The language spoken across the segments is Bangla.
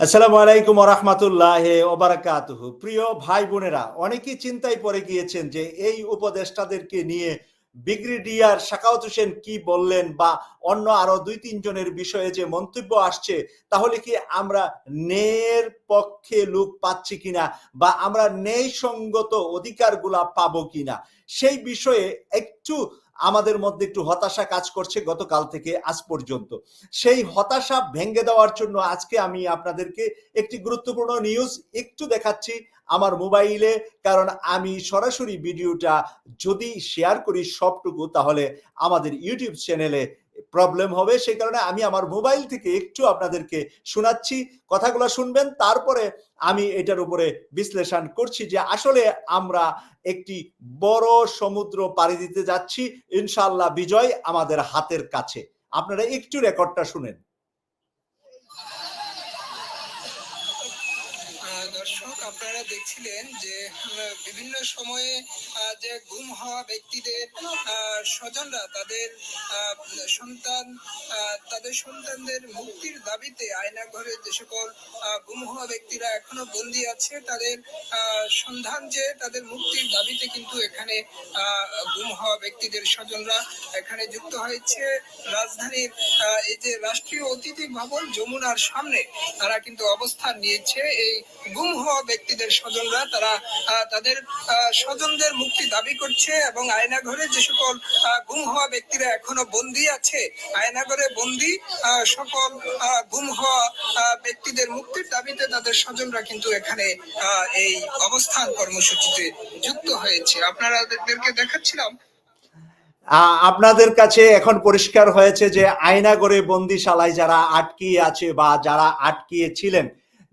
আসসালামু আলাইকুম রহমতুল্লাহ ওবারাকাতুহু প্রিয় ভাই বোনেরা, অনেকেই চিন্তায় পড়ে গিয়েছেন যে এই উপদেষ্টাদেরকে নিয়ে ব্রিগেডিয়ার শাকাওয়াত হোসেন কি বললেন বা অন্য আরও দুই তিনজনের বিষয়ে যে মন্তব্য আসছে, তাহলে কি আমরা ন্যায়ের পক্ষে লোক পাচ্ছি কিনা বা আমরা ন্যায় সঙ্গত অধিকারগুলা পাবো কিনা? সেই বিষয়ে একটু আমাদের মধ্যে একটু হতাশা কাজ করছে গতকাল থেকে আজ পর্যন্ত। সেই হতাশা ভেঙে দেওয়ার জন্য আজকে আমি আপনাদেরকে একটি গুরুত্বপূর্ণ নিউজ একটু দেখাচ্ছি। আমার মোবাইলে, কারণ আমি সরাসরি ভিডিওটা যদি শেয়ার করি সবটুকু, তাহলে আমাদের ইউটিউব চ্যানেলে প্রবলেম হবে। সেই কারণে আমি আমার মোবাইল থেকে একটু আপনাদেরকে শোনাচ্ছি, কথাগুলো শুনবেন, তারপরে আমি এটার উপরে বিশ্লেষণ করছি যে আসলে আমরা একটি বড় সমুদ্র পাড়ি দিতে যাচ্ছি ইনশাল্লাহ বিজয় আমাদের হাতের কাছে। আপনারা একটু রেকর্ডটা শুনেন। দর্শক আপনারা দেখছিলেন যে বিভিন্ন সময়ে যে গুম হওয়া ব্যক্তিদের স্বজনরা তাদের সন্তান তাদের সন্তানদের মুক্তির দাবিতে আয়না ঘরে যে সকল গুম হওয়া ব্যক্তিরা এখনও বন্দী আছে, তাদের সন্ধান যে তাদের মুক্তির দাবিতে কিন্তু এখানে গুম হওয়া ব্যক্তিদের স্বজনরা এখানে যুক্ত হয়েছে। রাজধানীর এই যে রাষ্ট্রীয় অতিথি ভবন যমুনার সামনে, তারা কিন্তু অবস্থান নিয়েছে। এই গুম হওয়া ব্যক্তিদের স্বজনরা তারা তাদের স্বজনদের মুক্তি দাবি করছে এবং আয়নাঘরে যে সকল গুম হওয়া ব্যক্তিরা এখনও বন্দী আছে, আয়নাঘরে বন্দী সকল গুম হওয়া ব্যক্তিদের মুক্তির দাবিতে তাদের স্বজনরা কিন্তু এখানে এই অবস্থান কর্মসূচিতে যুক্ত হয়েছে। আপনারা দেখাচ্ছিলাম। আপনাদের কাছে এখন পরিষ্কার হয়েছে যে আয়না করে বন্দিশালায় যারা আটকিয়ে আছে বা যারা আটকিয়ে ছিলেন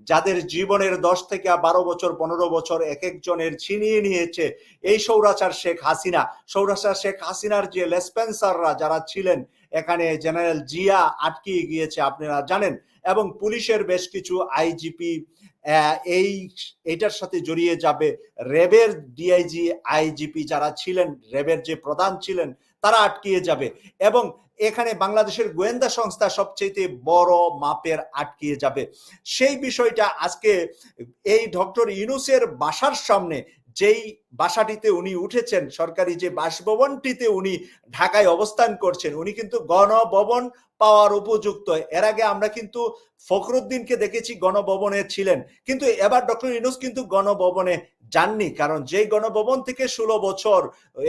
যাদের জীবনের দশ থেকে বারো বছর, পনেরো বছর এক একজনের ছিনিয়ে নিয়েছে এই সৌরাচার শেখ হাসিনা। সৌরাচার শেখ হাসিনার যে লেসপেন্সাররা যারা ছিলেন, এখানে জেনারেল জিয়া আটকিয়ে গিয়েছে, আপনারা জানেন। এবং পুলিশের বেশ কিছু আইজিপি এই এটার সাথে জড়িয়ে যাবে র্যাবের ডিআইজি আইজিপি যারা ছিলেন র্যাবের যে প্রধান ছিলেন, তারা আটকিয়ে যাবে। এবং এখানে বাংলাদেশের গোয়েন্দা সংস্থা সবচেয়ে বড় মাপের আটকিয়ে যাবে। সেই বিষয়টা আজকে এই ডক্টর ইউনুসের বাসার সামনে যেই বাসাটিতে উনি উঠেছেন, সরকারি যে বাসভবনটিতে উনি ঢাকায় অবস্থান করছেন, উনি কিন্তু গণভবন পাওয়ার উপযুক্ত। এর আগে আমরা কিন্তু ফখরুদ্দিনকে দেখেছি গণভবনে ছিলেন। কিন্তু এবার ডক্টর ইউনুস কিন্তু গণভবনে যাননি, কারণ যেই গণভবন থেকে ষোলো বছর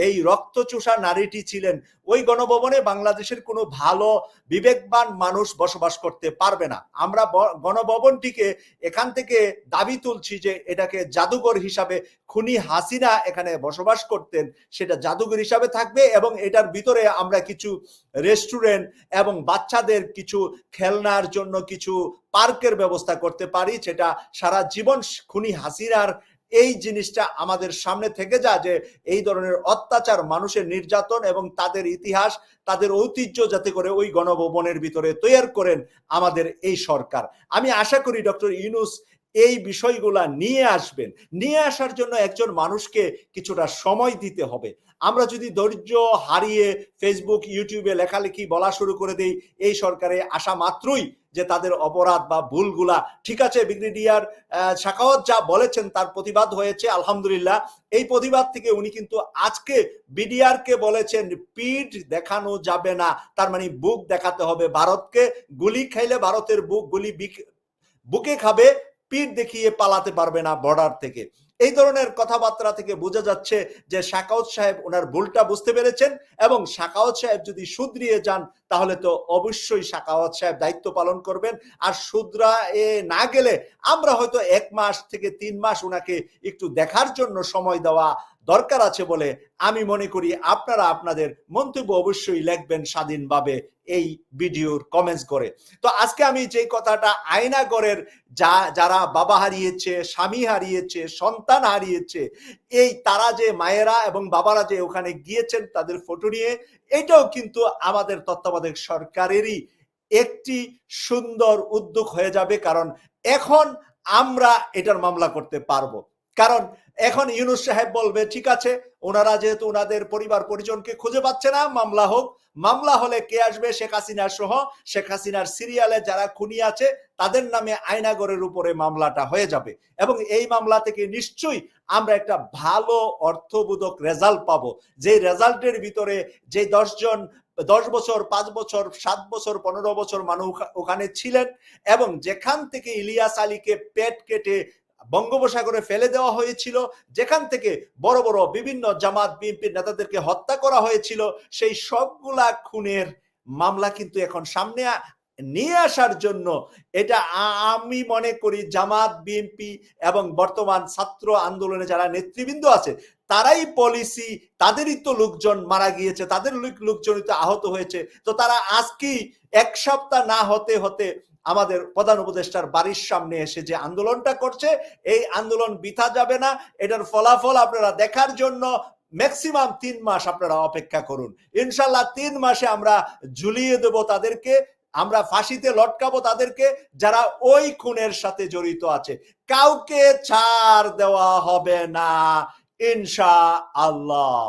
এই রক্তচোষা নারীটি ছিলেন, ওই গণভবনে বাংলাদেশের কোনো ভালো, বিবেকবান মানুষ বসবাস করতে পারবে না। আমরা গণভবনটিকে এখান থেকে দাবি তুলছি যে এটাকে জাদুঘর হিসাবে খুনি হাসিনা এখানে বসবাস করতেন, সেটা জাদুঘর হিসাবে থাকবে এবং এটার ভিতরে আমরা কিছু রেস্টুরেন্ট এবং বাচ্চাদের কিছু খেলনার জন্য কিছু পার্কের ব্যবস্থা করতে পারি, যেটা সারা জীবন খুনি হাসিনার এই জিনিসটা আমাদের সামনে থেকে যা যে এই ধরনের অত্যাচার, মানুষের নির্যাতন এবং তাদের ইতিহাস, তাদের ঐতিহ্য যাতে করে ওই গণভবনের ভিতরে তৈরি করেন আমাদের এই সরকার। আমি আশা করি ডক্টর ইউনুস এই বিষয়গুলা নিয়ে আসবেন। নিয়ে আসার জন্য একজন মানুষকে কিছুটা সময় দিতে হবে। আমরা যদি ধৈর্য হারিয়ে ফেসবুক ইউটিউবে লেখালেখি বলা শুরু করে দেই, এই সরকারে আসা মাত্রই যে তাদের অপরাধ বা ভুলগুলা, ঠিক আছে, ব্রিগেডিয়ার শাখাওয়াত যা বলেছেন তার প্রতিবাদ হয়েছে, আলহামদুলিল্লাহ। এই প্রতিবাদ থেকে উনি কিন্তু আজকে বিডিআর কে বলেছেন, পিঠ দেখানো যাবে না। তার মানে বুক দেখাতে হবে ভারতকে। গুলি খাইলে ভারতের বুক, গুলি বুকে খাবে, পিঠ দেখিয়ে পালাতে পারবে না বর্ডার থেকে। এই ধরনের কথাবার্তা থেকে বোঝা যাচ্ছে যে শাকাউত সাহেব ওনার ভুলটা বুঝতে পেরেছেন এবং শাকাওয়াত সাহেব যদি শুধরিয়ে যান, তাহলে তো অবশ্যই শাকাওয়াত সাহেব দায়িত্ব পালন করবেন। আর শুধরা এ না গেলে আমরা হয়তো এক মাস থেকে তিন মাস ওনাকে একটু দেখার জন্য সময় দেওয়া দরকার আছে বলে আমি মনে করি। আপনারা আপনাদের মন্তব্য অবশ্যই লিখবেন স্বাধীনভাবে এই ভিডিওর কমেন্টস করে। তো আজকে আমি যে কথাটা আয়নাগরের যা, যারা বাবা হারিয়েছে, স্বামী হারিয়েছে, সন্তান হারিয়েছে। এই তারা যে মায়েরা এবং বাবারা যে ওখানে গিয়েছেন তাদের ফটো নিয়ে, এটাও কিন্তু আমাদের তত্ত্বাবধায়ক সরকারেরই একটি সুন্দর উদ্যোগ হয়ে যাবে। কারণ এখন আমরা এটার মামলা করতে পারব। কারণ এখন ইউনুস সাহেব বলবে, ঠিক আছে, ওনারা যেহেতু ওনাদের পরিবার পরিজনকে খুঁজে পাচ্ছে না, মামলা হোক। মামলা হলে কে আসবে? শেখ হাসিনা সহ, শেখ হাসিনার সিরিয়ালে যারা খুনি আছে, তাদের নামে আয়নাগরের উপরে মামলাটা হয়ে যাবে। এবং এই মামলা থেকে নিশ্চয়ই আমরা একটা ভালো অর্থবোধক রেজাল্ট পাবো। যে রেজাল্টের ভিতরে যে দশজন, দশ বছর, পাঁচ বছর, সাত বছর, পনেরো বছর মানুষ ওখানে ছিলেন এবং যেখান থেকে ইলিয়াস আলীকে পেট কেটে বঙ্গোপসাগরে ফেলে দেওয়া হয়েছিল, যেখান থেকে বড় বড় বিভিন্ন জামাত বিএনপির নেতাদেরকে হত্যা করা হয়েছিল, সেই সবগুলা খুনের মামলা কিন্তু এখন সামনে নিয়ে আসার জন্য এটা আমি মনে করি জামাত, বিএনপি এবং বর্তমান ছাত্র আন্দোলনে যারা নেতৃবৃন্দ আছে, তারাই পলিসি তাদেরই তো লোকজন মারা গিয়েছে, তাদের লোক- লোকজনই তো আহত হয়েছে, তো তারা আজকেই এক সপ্তাহ না হতে হতে আমাদের প্রধান উপদেষ্টার বাড়ির সামনে এসে যে আন্দোলনটা করছে, এই আন্দোলন বিথা যাবে না। এটার ফলাফল আপনারা দেখার জন্য ম্যাক্সিমাম তিন মাস আপনারা অপেক্ষা করুন। ইনশাল্লাহ তিন মাসে আমরা ঝুলিয়ে দেব তাদেরকে, আমরা ফাঁসিতে লটকাবো তাদেরকে, যারা ওই খুনের সাথে জড়িত আছে। কাউকে ছাড় দেওয়া হবে না ইনশা আল্লাহ